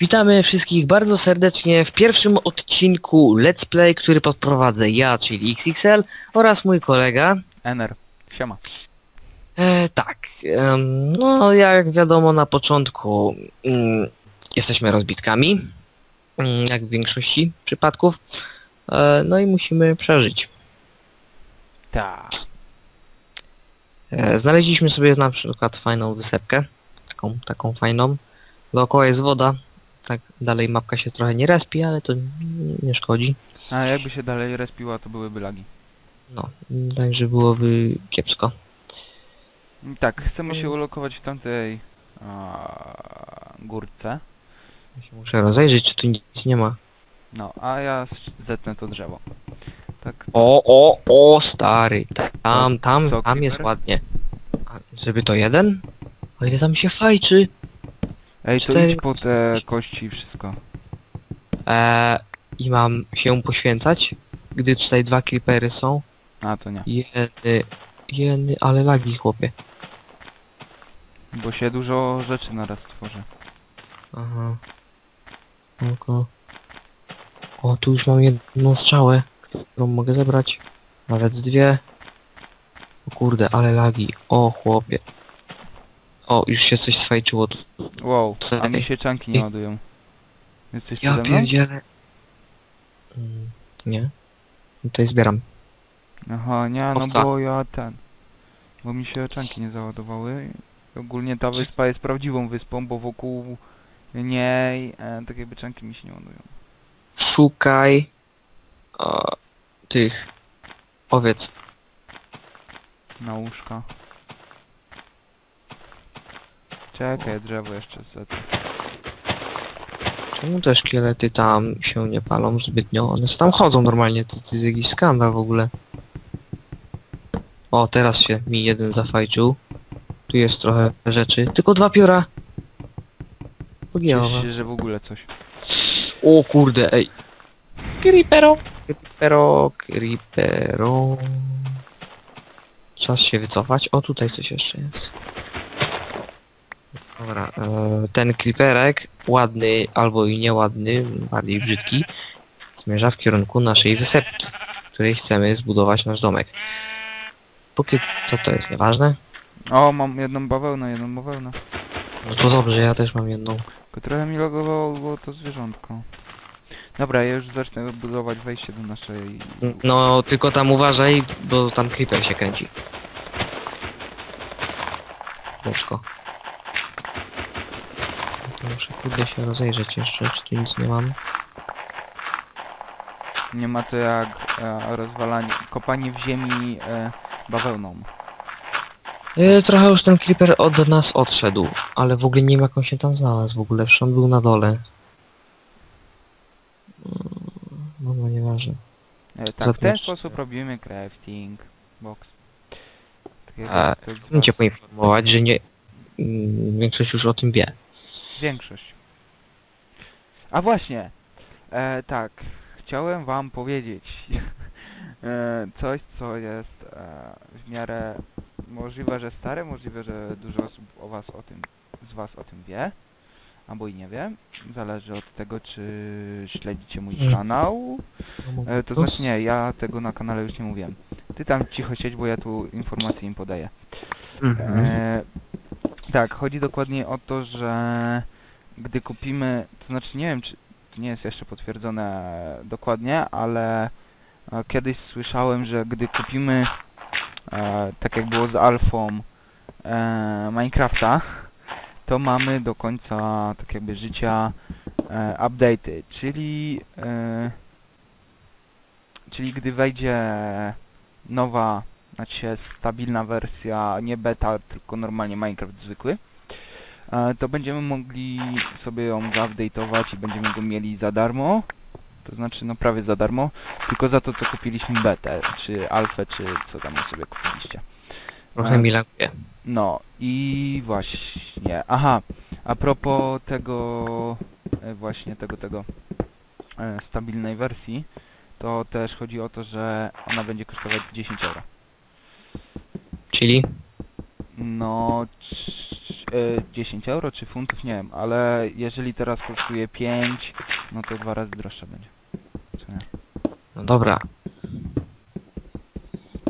Witamy wszystkich bardzo serdecznie w pierwszym odcinku Let's Play, który podprowadzę ja, czyli XXL oraz mój kolega. Ener, siema. E, tak, em, no jak wiadomo na początku mm, jesteśmy rozbitkami, mm, jak w większości przypadków, e, no i musimy przeżyć. Ta. E, znaleźliśmy sobie na przykład fajną wysepkę, taką, taką fajną, dookoła jest woda, tak dalej mapka się trochę nie respi, ale to nie szkodzi. A jakby się dalej respiła, to byłyby lagi. No, także byłoby kiepsko. Tak, chcemy się ulokować w tamtej a, górce. Ja się muszę rozejrzeć, czy tu nic nie ma. No, a ja zetnę to drzewo. Tak, O, o, o, stary, ta- tam, tam, co, tam jest creeper? ładnie. A, żeby to jeden? O ile tam się fajczy. Ej, to cztery- idź po te kości i wszystko. Eee, I mam się poświęcać, gdy tutaj dwa creepery są. A, to nie. Jeny, jeny, ale lagi chłopie. Bo się dużo rzeczy naraz tworzy. Aha. Oko. O, tu już mam jedną strzałę, którą mogę zebrać. Nawet dwie. O kurde, ale lagi. O, chłopie. O, już się coś swajczyło tu. Wow, a mi się czanki nie ładują. Jesteś Ja przede mną? pierdzielę. Mm, nie. Tutaj zbieram. Aha, nie, no Owca. bo ja ten... Bo mi się czanki nie załadowały. Ogólnie ta wyspa jest prawdziwą wyspą, bo wokół niej e, tak jakby czanki mi się nie ładują. Szukaj o, tych owiec. Na łóżka. Czekaj, drzewo jeszcze set. Czemu te szkielety tam się nie palą zbytnio? One tam chodzą normalnie, to, to jest jakiś skandal w ogóle. O, teraz się mi jeden zafajczył. Tu jest trochę rzeczy. Tylko dwa pióra. Pogięło Cieszę was. się, że w ogóle coś. O kurde, ej. Creepero. Creepero, creepero. Czas się wycofać. O, tutaj coś jeszcze jest. Dobra, e, ten creeperek, ładny albo i nieładny, bardziej brzydki, zmierza w kierunku naszej wysepki, w której chcemy zbudować nasz domek. Póki co to jest nieważne. O, mam jedną bawełnę, jedną bawełnę. No to dobrze, ja też mam jedną. Tylko trochę mi logowało to zwierzątko. Dobra, ja już zacznę budować wejście do naszej... No, tylko tam uważaj, bo tam creeper się kręci. Zdeczko. To muszę kurde się rozejrzeć jeszcze, czy tu nic nie mam. Nie ma to jak e, rozwalanie, kopanie w ziemi e, bawełną. Yy, trochę już ten creeper od nas odszedł, ale w ogóle nie wiem jak on się tam znalazł w ogóle, przecież on był na dole. Mm, Dobra, nieważne. E, tak, w Zatem ten jeszcze- sposób robimy crafting box. Tak jak A, ktoś z Chcę cię poinformować, że nie... mm, Większość już o tym wie. Większość. A właśnie, e, tak, chciałem wam powiedzieć e, coś, co jest e, w miarę możliwe, że stare, możliwe, że dużo osób o was o tym, z was o tym wie, albo i nie wie. Zależy od tego, czy śledzicie mój Mm. kanał. No, E, to znaczy nie, ja tego na kanale już nie mówiłem. Ty tam cicho siedź, bo ja tu informacje im podaję. Mhm. E, tak, chodzi dokładnie o to, że gdy kupimy, to znaczy nie wiem, czy to nie jest jeszcze potwierdzone dokładnie, ale e, kiedyś słyszałem, że gdy kupimy, e, tak jak było z alfą e, Minecrafta, to mamy do końca tak jakby życia e, update'y, czyli e, czyli gdy wejdzie nowa znaczy stabilna wersja, nie beta, tylko normalnie Minecraft zwykły, e, to będziemy mogli sobie ją zaupdate'ować i będziemy go mieli za darmo. To znaczy, no prawie za darmo, tylko za to, co kupiliśmy betę, czy alfę, czy co tam sobie kupiliście. Trochę e, mi laguje. No i właśnie, aha, a propos tego, e, właśnie tego, tego stabilnej wersji, to też chodzi o to, że ona będzie kosztować 10 euro. Czyli? No, cz- y, 10 euro czy funtów, nie wiem, ale jeżeli teraz kosztuje 5, no to dwa razy droższe będzie. Co nie? No dobra.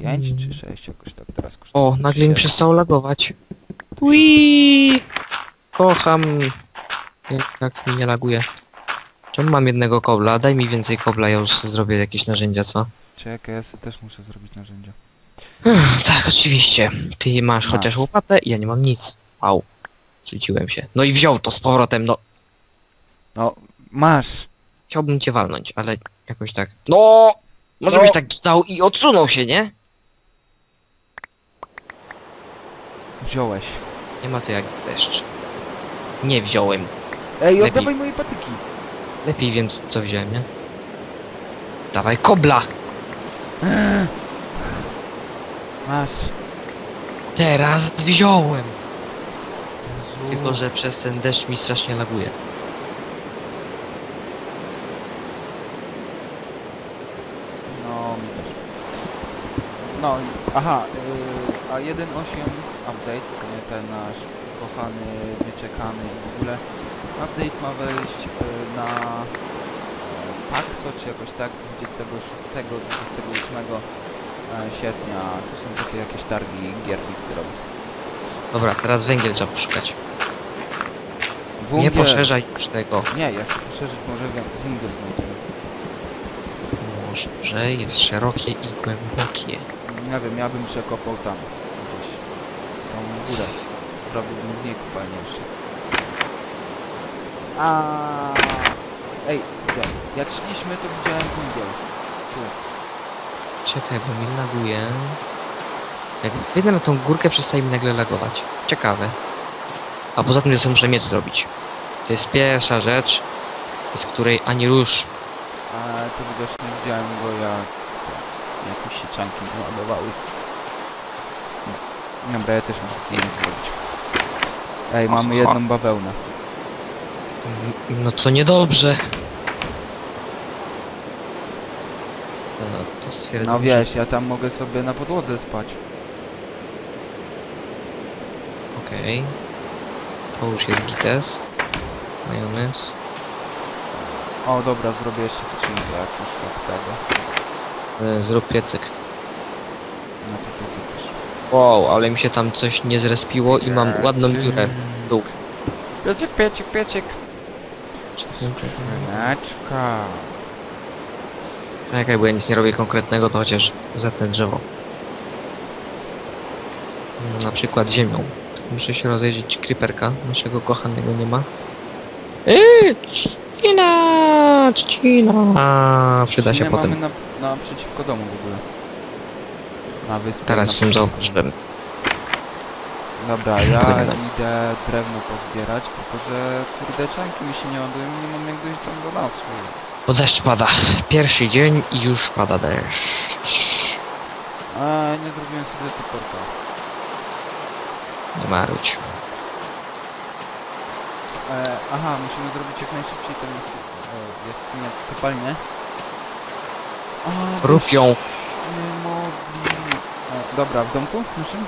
5 Mm. czy 6 jakoś tak teraz kosztuje. O, nagle mi Siedem. przestało lagować. Ui, Kocham. Jak, jak mi nie laguje. Czemu mam jednego kobla? Daj mi więcej kobla, ja już zrobię jakieś narzędzia, co? Czekaj, ja sobie też muszę zrobić narzędzia. Tak, oczywiście. Ty masz, Masz. chociaż łopatę, ja nie mam nic. Au. Rzuciłem się. No i wziął to z powrotem, no. No, masz! Chciałbym cię walnąć, ale jakoś tak. No! Może No. byś tak dał i odsunął się, nie? Wziąłeś. Nie ma to jak deszcz. Nie wziąłem. Ej, Lepiej. oddawaj moje patyki! Lepiej wiem co wziąłem, nie? Dawaj kobla! Masz. Teraz wziąłem! Jezu. Tylko, że przez ten deszcz mi strasznie laguje. No, mi też. No, aha, yy, a 1.8 update, co nie ten nasz kochany, wyczekany i w ogóle update ma wejść yy, na yy, Paxo, czy jakoś tak 26, 28 e, sierpnia. To są takie jakieś targi gierki, które. Dobra, teraz węgiel trzeba poszukać. Nie poszerzaj już tego. Nie, jak poszerzyć, może wę- węgiel znajdziemy. Może jest szerokie i głębokie. Nie wiem, ja bym przekopał tam, gdzieś. Tą górę. Zrobiłbym z niej kopalnię jeszcze. A Ej, wiem. Jak szliśmy, to widziałem węgiel. Tu. Czekaj, bo mi laguje. Jak wyjdę na tą górkę, przestaje mi nagle lagować. Ciekawe. A poza tym, że sobie muszę miecz zrobić. To jest pierwsza rzecz, bez której ani rusz. A to widocznie widziałem go jak jakieś sieczanki ładowały. No, Dobra, ja też muszę sobie nic zrobić. Ej, mamy jedną bawełnę. No to niedobrze. No, to stwierdzam, No wiesz, ja tam mogę sobie na podłodze spać. Okej. To już jest gites. Majonez. O, dobra, zrobię jeszcze skrzynkę jakąś tak tego. E, Zrób piecyk. No to to co też. Wow, ale mi się tam coś nie zrespiło i mam ładną dziurę dół. Piecik, piecik, piecik. Skrzyneczka. Czekaj, bo ja nic nie robię konkretnego, to chociaż zetnę drzewo. Mm, Na przykład ziemią. Muszę się rozejrzeć, creeperka naszego kochanego nie ma. Eee, trzcina, trzcina. A, przyda się potem. mamy na, naprzeciwko domu w ogóle. Na wyspie. Teraz tym naprzeciwko. zauważyłem. Dobra, ja idę drewno pozbierać, tylko że kurde czanki mi się nie ładują, nie mam jak dojść tam do lasu. Bo deszcz pada. Pierwszy dzień i już pada deszcz. A nie zrobiłem sobie toporka. Nie marudź. E, aha, musimy zrobić jak najszybciej ten jest, e, jaskinia kopalnię. A, Rób ją. byśmy mogli... E, dobra, w domku naszym?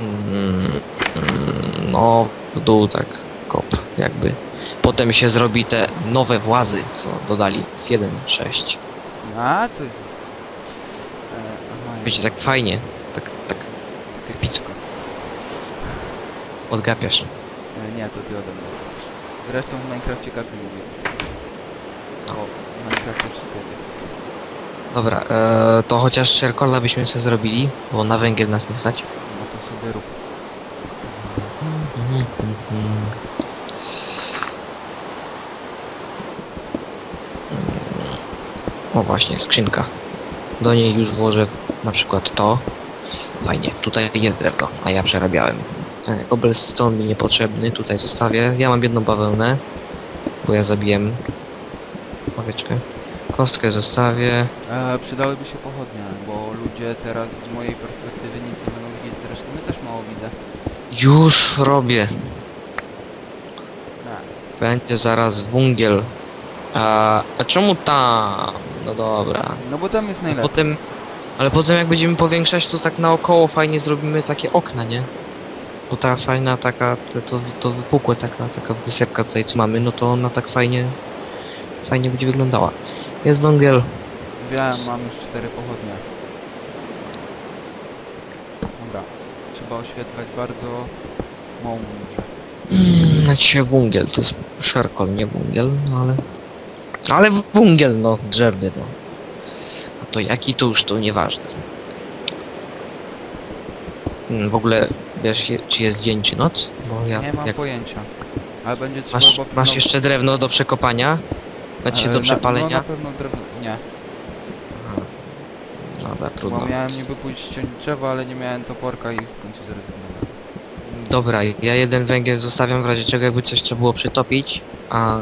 Mm, mm, no, w dół tak kop, jakby. Potem się zrobi te nowe włazy, co dodali w 1.6. A, to. E, aha, Wiecie, tak fajnie, tak, tak takie picko. odgapiasz. E, nie, to ty ode mnie. Zresztą w Minecrafcie każdy lubi picko. No. W Minecrafcie wszystko jest epickie. Dobra, e, to chociaż szerkola byśmy sobie zrobili, bo na węgiel nas nie stać. No to sobie rób. Mhm, mhm. Mm. O właśnie, skrzynka. Do niej już włożę na przykład to. Fajnie, tutaj jest drewno, a ja przerabiałem. E, Cobblestone mi niepotrzebny, tutaj zostawię. Ja mam jedną bawełnę, bo ja zabiłem owieczkę. Kostkę zostawię. E, przydałyby się pochodnie, bo ludzie teraz z mojej perspektywy nic nie będą widzieć, zresztą my też mało widzę. Już robię. Tak. Będzie zaraz wungiel. A, a czemu tam? No dobra. No bo tam jest najlepiej. Potem, ale potem jak będziemy powiększać, to tak naokoło fajnie zrobimy takie okna, nie? Bo ta fajna taka, to, to, to wypukłe taka, taka wysepka tutaj co mamy, no to ona tak fajnie, fajnie będzie wyglądała. Jest węgiel. Wiem, mam już cztery pochodnie. Dobra. Trzeba oświetlać bardzo mądrze. Mm, na dzisiaj węgiel, to jest szarkol, nie węgiel, no ale... Ale węgiel, no, drzewny, no. A to jaki to już to nieważne. Mm, W ogóle, wiesz, czy jest dzień czy noc? Bo ja, Nie mam jak pojęcia. Ale będzie trzeba masz, masz jeszcze drewno do przekopania? Znaczy do na- przepalenia? No na pewno drewno... Nie. Aha. Dobra, trudno. Bo miałem niby pójść ściąć drzewo, ale nie miałem toporka i w końcu zrezygnowałem. Dobra, ja jeden węgiel zostawiam w razie czego jakby coś trzeba było przetopić, a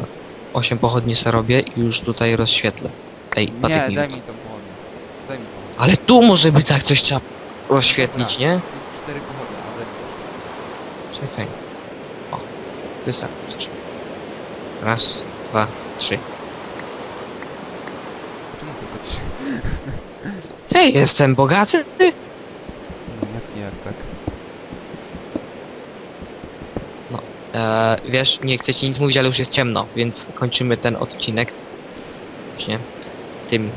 8 pochodni se robię i już tutaj rozświetlę. Ej, Nie, patyk daj mi tą pochodnię. Daj mi pochodnię. Ale tu może by tak coś trzeba rozświetlić, Dobra. nie? Cztery pochodnie, a daj mi. Czekaj. O, wystarczy. Raz, dwa, trzy. Czemu tylko trzy? Ej, jestem bogaty? No, jak nie, jak tak. E, wiesz, nie chcę ci nic mówić, ale już jest ciemno, więc kończymy ten odcinek. Właśnie tym.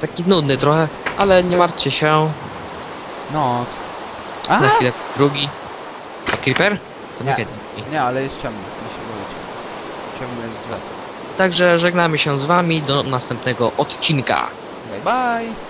Taki nudny trochę, ale nie martwcie się. No. Na chwilę drugi. Co, Creeper? Co Nie. nie. Nie, ale jest ciemno. Się boicie. Ciemno jest złe. Także żegnamy się z wami do następnego odcinka. Bye bye!